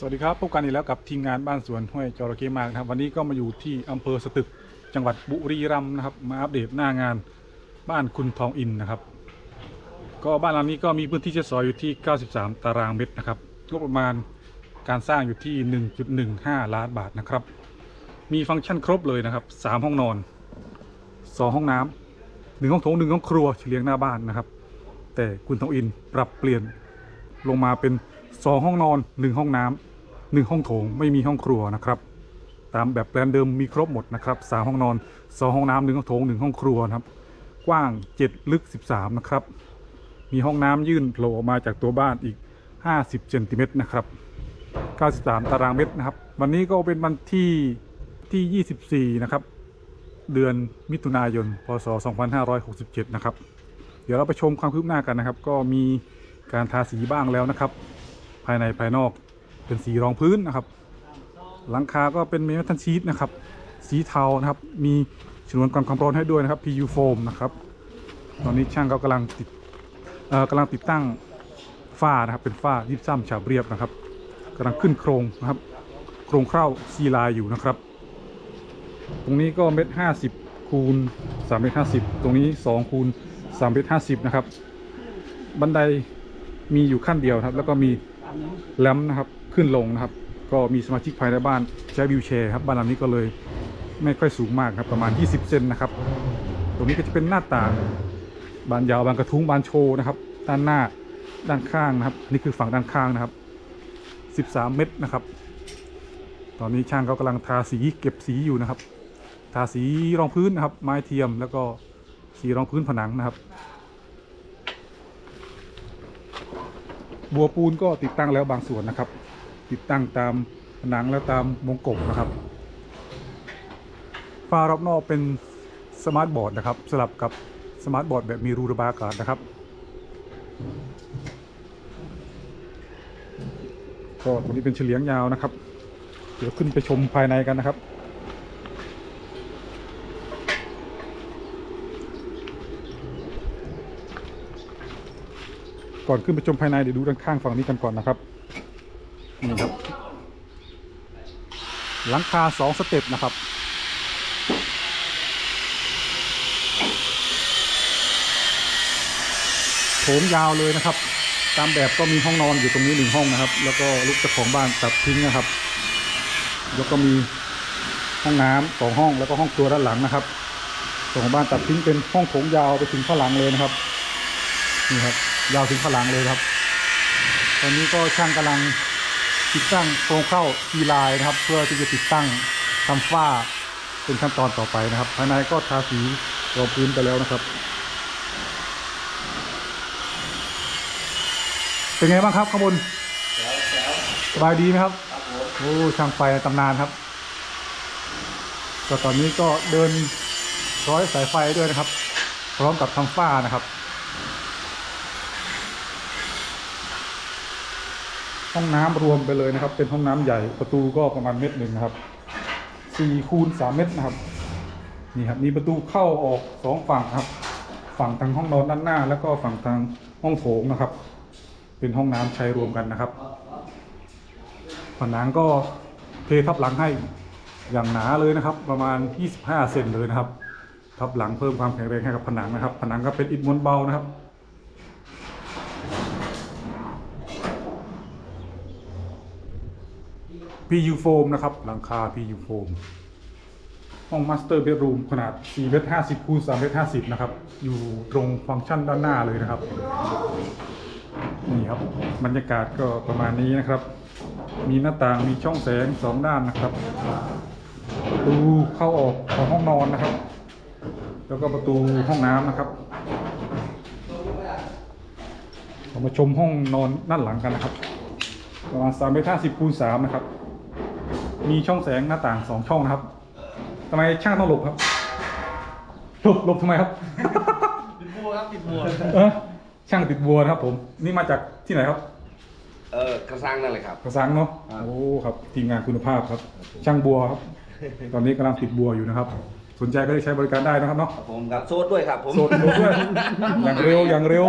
สวัสดีครับพบกันอีกแล้วกับทีมงานบ้านสวนห้วยจระเข้มากนะครับ วันนี้ก็มาอยู่ที่อำเภอสตึกจังหวัดบุรีรัมย์นะครับ มาอัปเดตหน้างานบ้านคุณทองอินนะครับ ก็บ้านหลังนี้ก็มีพื้นที่ใช้สอยอยู่ที่ 93 ตารางเมตรนะครับงบประมาณการสร้างอยู่ที่ 1.15 ล้านบาทนะครับ มีฟังก์ชันครบเลยนะครับ 3 ห้องนอน 2 ห้องน้ำหนึ่งห้องโถงหนึ่งห้องครัวเฉลียงหน้าบ้านนะครับ แต่คุณทองอินปรับเปลี่ยนลงมาเป็น 2 ห้องนอน 1 ห้องน้ำหนึ่งห้องโถงไม่มีห้องครัวนะครับ ตามแบบแปลนเดิมมีครบหมดนะครับ3ห้องนอน 2 ห้องน้ำหนึ่งห้องโถงหนึ่งห้องครัวนะครับ กว้าง 7 ลึก 13 นะครับ มีห้องน้ำยื่นโผล่ออกมาจากตัวบ้านอีก 50เซนติเมตรนะครับ 93 ตารางเมตรนะครับ วันนี้ก็เป็นวันที่ที่ 24 นะครับ เดือนมิถุนายน พศ 2567 นะครับ เดี๋ยวเราไปชมความคืบหน้ากันนะครับ ก็มีการทาสีบ้างแล้วนะครับ ภายในภายนอกเป็นสีรองพื้นนะครับ หลังคาก็เป็นเมทัลชีตนะครับ สีเทานะครับ มีฉนวนกันความร้อนให้ด้วยนะครับ PU foam นะครับ ตอนนี้ช่างก็กำลังติดกำลังติดตั้งฝ้านะครับ เป็นฝ้ายิบซ้ำฉาบเรียบนะครับกำลังขึ้นโครงนะครับ โครงเข้าซีลายอยู่นะครับ ตรงนี้ก็เมตรห้าสิบคูณสามเมตรห้าสิบตรงนี้สองคูณสามเมตรห้าสิบนะครับ บันไดมีอยู่ขั้นเดียวครับ แล้วก็มี แลมนะครับขึ้นลงนะครับ ก็มีสมาชิกภายในบ้านใช้วิวแชร์ครับบ้านหลังนี้ก็เลยไม่ค่อยสูงมากครับประมาณ 20 เซนนะครับ ตรงนี้ก็จะเป็นหน้าต่างบานยาวบานกระทุ้งบานโชว์นะครับ ด้านหน้าด้านข้างนะครับ นี่คือฝั่งด้านข้างนะครับ 13 เมตรนะครับ ตอนนี้ช่างเขากำลังทาสีเก็บสีอยู่นะครับ ทาสีรองพื้นนะครับ ไม้เทียมแล้วก็สีรองพื้นผนังนะครับ บัวปูนก็ติดตั้งแล้วบางส่วนนะครับ ติดตั้งตามผนังและตามวงกบนะครับฝ้ารอบนอกเป็นสมาร์ทบอร์ดนะครับ สลับกับสมาร์ทบอร์ดแบบมีรูระบายอากาศนะครับ ก็ตรงนี้เป็นเฉลียงยาวนะครับ เดี๋ยวขึ้นไปชมภายในกันนะครับ ก่อนขึ้นไปชมภายในเดี๋ยวดูด้านข้างฝั่งนี้กันก่อนนะครับนี่ครับ หลังคาสองสเต็ปนะครับโถงยาวเลยนะครับ ตามแบบก็มีห้องนอนอยู่ตรงนี้หนึ่งห้องนะครับ แล้วก็ลูกเจ้าของบ้านตัดทิ้งนะครับ แล้วก็มีห้องน้ำสองห้องแล้วก็ห้องครัวด้านหลังนะครับเจ้าของบ้านตัดทิ้งเป็นห้องโถงยาวไปถึงข้างหลังเลยนะครับนี่ครับ ยาวถึงข้างหลังเลยครับ ตอนนี้ก็ช่างกำลังติดตั้งโครงเข้าทีลายนะครับ เพื่อที่จะติดตั้งทำฝ้าเป็นขั้นตอนต่อไปนะครับภายในก็ทาสีรองพื้นไปแล้วนะครับ เป็นไงบ้างครับข้างบนสบายดีไหมครับโอ้ช่างไฟตำนานครับ ก็ตอนนี้ก็เดินร้อยสายไฟด้วยนะครับ พร้อมกับทำฝ้านะครับ ห้องน้ำรวมไปเลยนะครับ เป็นห้องน้ำใหญ่ประตูก็ประมาณเมตรหนึ่งนะครับสี่คูณสามเมตรนะครับนี่ครับมีประตูเข้าออกสองฝั่งครับ ฝั่งทางห้องนอนด้านหน้า แล้วก็ฝั่งทางห้องโถงนะครับ เป็นห้องน้ำใช้รวมกันนะครับผนังก็เททับหลังให้อย่างหนาเลยนะครับ ประมาณ 25 เซนเลยนะครับ ทับหลังเพิ่มความแข็งแรงให้กับผนังนะครับ ผนังก็เป็นอิฐมวลเบานะครับ PU foam นะครับ หลังคา PU foam ห้อง Master Bedroom ขนาด4เมตร50คูณ3เมตร50 นะครับ อยู่ตรงฟังก์ชันด้านหน้าเลยนะครับ นี่ครับ บรรยากาศก็ประมาณนี้นะครับ มีหน้าต่างมีช่องแสงสองด้านนะครับประตูเข้าออกของห้องนอนนะครับ แล้วก็ประตูห้องน้ำนะครับเรามาชมห้องนอนด้านหลังกันนะครับ ประมาณ3เมตร50คูณ3นะครับ มีช่องแสงหน้าต่างสองช่องนะครับทำไมช่างต้องหลบครับ หลบหลบทำไมครับ ติดบัวครับติดบัวเออช่างติดบัวนะครับผม นี่มาจากที่ไหนครับเออกระซังนั่นแหละครับ กระสังเนาะครับ โอ้ครับทีมงานคุณภาพครับ ช่างบัวครับ ตอนนี้กำลังติดบัวอยู่นะครับ สนใจก็ได้ใช้บริการได้นะครับเนาะ ครับผมครับโซดด้วยครับผมโสดรู้ด้วยอย่างเร็วอย่างเร็ว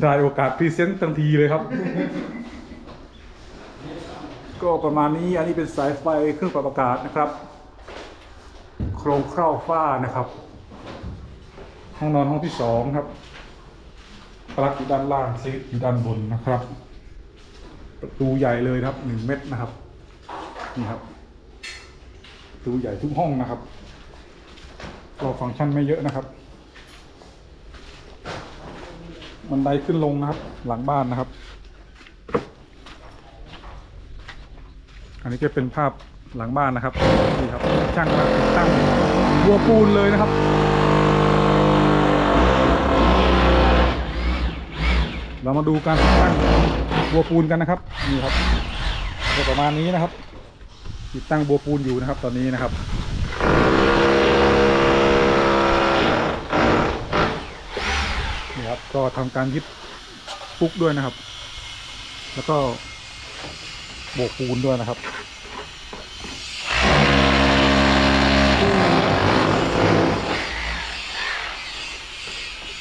ได้โอกาสพรีเซนต์ทันทีเลยครับ ก็ประมาณนี้อันนี้เป็นสายไฟเครื่องปรับอากาศนะครับ โครงเคราฝ้านะครับ ห้องนอนห้องที่สองครับปลั๊กอยู่ด้านล่างซีอยู่ด้านบนนะครับ ประตูใหญ่เลยครับหนึ่งเมตรนะครับนี่ครับประตูใหญ่ทุกห้องนะครับก็ฟังก์ชันไม่เยอะนะครับบันไดขึ้นลงนะครับ หลังบ้านนะครับ อันนี้ก็เป็นภาพหลังบ้านนะครับนี่ครับช่างกำลังติดตั้งบัวปูนเลยนะครับเรามาดูการติดตั้งบัวปูนกันนะครับนี่ครับก็ประมาณนี้นะครับ ติดตั้งบัวปูนอยู่นะครับ ตอนนี้นะครับนี่ครับก็ทำการยึดปุ๊กด้วยนะครับ แล้วก็ โบกปูนด้วยนะครับ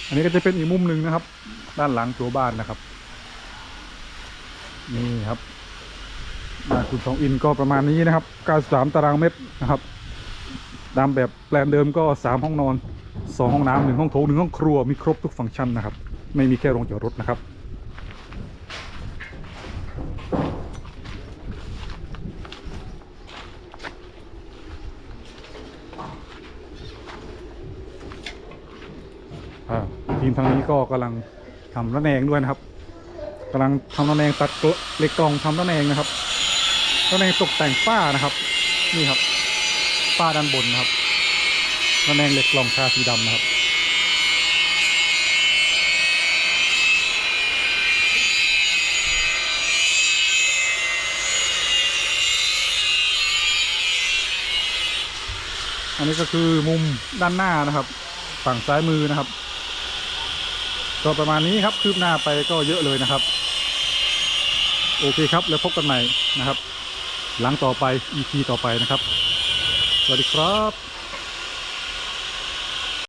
อันนี้ก็จะเป็นอีกมุมหนึ่งนะครับ ด้านหลังตัวบ้านนะครับ นี่ครับบ้านคุณทองอินก็ประมาณนี้นะครับ93ตารางเมตรนะครับตามแบบแปลนเดิมก็ 3 ห้องนอน 2 ห้องน้ำหนึ่งห้องโถงหนึ่งห้องครัวมีครบทุกฟังก์ชันนะครับ ไม่มีแค่โรงจอดรถนะครับ ทางนี้ก็กำลังทำระแนงด้วยนะครับกำลังทำระแนงตัดเลเหล็กกล่องทำระแนงนะครับระแนงตกแต่งฝ้านะครับ นี่ครับฝ้าด้านบนนะครับระแนงเหล็กกล่องทาสีดำนะครับอันนี้ก็คือมุมด้านหน้านะครับ ฝั่งซ้ายมือนะครับ ก็ประมาณนี้ครับคืบหน้าไปก็เยอะเลยนะครับ โอเคครับแล้วพบกันใหม่นะครับ หลังต่อไป EP ต่อไปนะครับ สวัสดีครับ